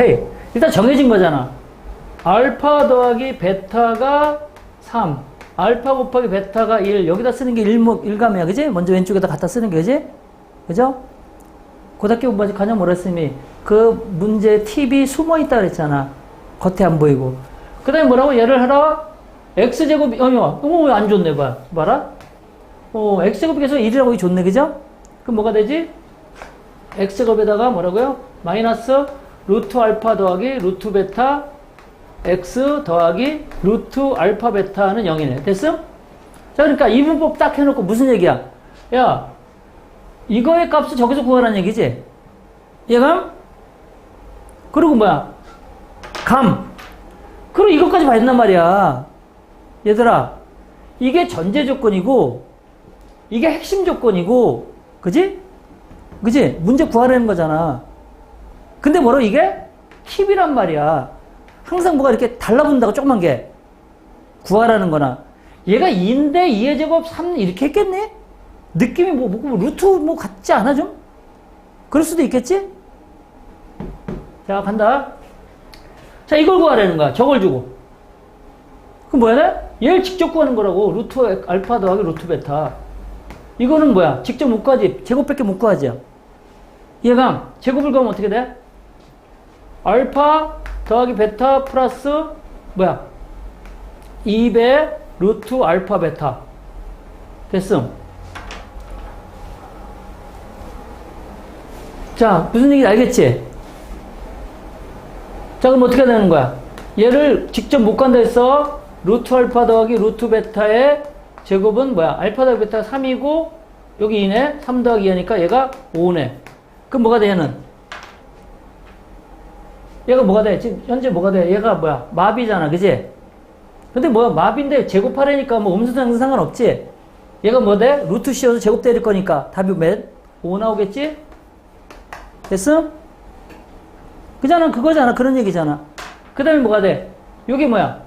헤이. 일단 정해진 거잖아. 알파 더하기 베타가 3. 알파 곱하기 베타가 1. 여기다 쓰는 게 1목 1감이야. 그지? 먼저 왼쪽에다 갖다 쓰는 게 그지? 그죠? 고등학교 공부하지 뭐라 했으니 그 문제 팁이 숨어 있다 그랬잖아. 겉에 안 보이고. 그 다음에 뭐라고? 얘를 하라. x제곱이, 어머, 어머, 안 좋네, 봐. 봐라. 어, x제곱에서 1이라고 좋네, 그죠? 그럼 뭐가 되지? x제곱에다가 뭐라고요? 마이너스 루트 알파 더하기 루트 베타 x 더하기 루트 알파 베타는 0이네. 됐음? 자, 그러니까 이 문법 딱 해놓고 무슨 얘기야? 야, 이거의 값을 저기서 구하라는 얘기지? 얘가? 그리고 뭐야? 감. 그리고 이것까지 봐야 된단 말이야. 얘들아, 이게 전제 조건이고, 이게 핵심 조건이고, 그지? 그지? 문제 구하라는 거잖아. 근데 뭐로 이게? 팁이란 말이야. 항상 뭐가 이렇게 달라붙는다고 조그만 게. 구하라는 거나. 얘가 2인데 2의 제곱 3 이렇게 했겠네? 느낌이 뭐, 뭐, 루트 뭐 같지 않아 좀? 그럴 수도 있겠지? 자, 간다. 자, 이걸 구하라는 거야. 저걸 주고. 그럼 뭐야 돼? 얘를 직접 구하는 거라고. 루트 알파 더하기 루트 베타. 이거는 뭐야? 직접 못 구하지. 제곱밖에 못 구하지. 얘가 제곱을 구하면 어떻게 돼? 알파 더하기 베타 플러스 뭐야? 2배 루트 알파 베타. 됐음. 자, 무슨 얘기인지 알겠지? 자, 그럼 어떻게 되는 거야? 얘를 직접 못 간다 했어. 루트 알파 더하기 루트 베타의 제곱은 뭐야? 알파 더하기 베타가 3이고, 여기 2네? 3 더하기 2하니까 얘가 5네. 그럼 뭐가 돼, 얘는? 얘가 뭐가 돼? 지금 현재 뭐가 돼? 얘가 뭐야? 마비잖아, 그지? 근데 뭐야? 마비인데 제곱하려니까 뭐 음수상승 상관없지? 얘가 뭐 돼? 루트 씌워서 제곱 때릴 거니까 답이 몇? 5 나오겠지? 됐음? 그잖아, 그거잖아. 그런 얘기잖아. 그 다음에 뭐가 돼? 요게 뭐야?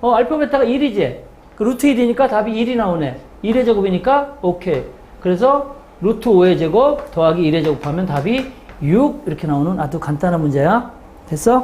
어, 알파 베타가 1이지? 그 루트 1이니까 답이 1이 나오네. 1의 제곱이니까 오케이. 그래서 루트 5의 제곱 더하기 1의 제곱하면 답이 6 이렇게 나오는 아주 간단한 문제야. 됐어?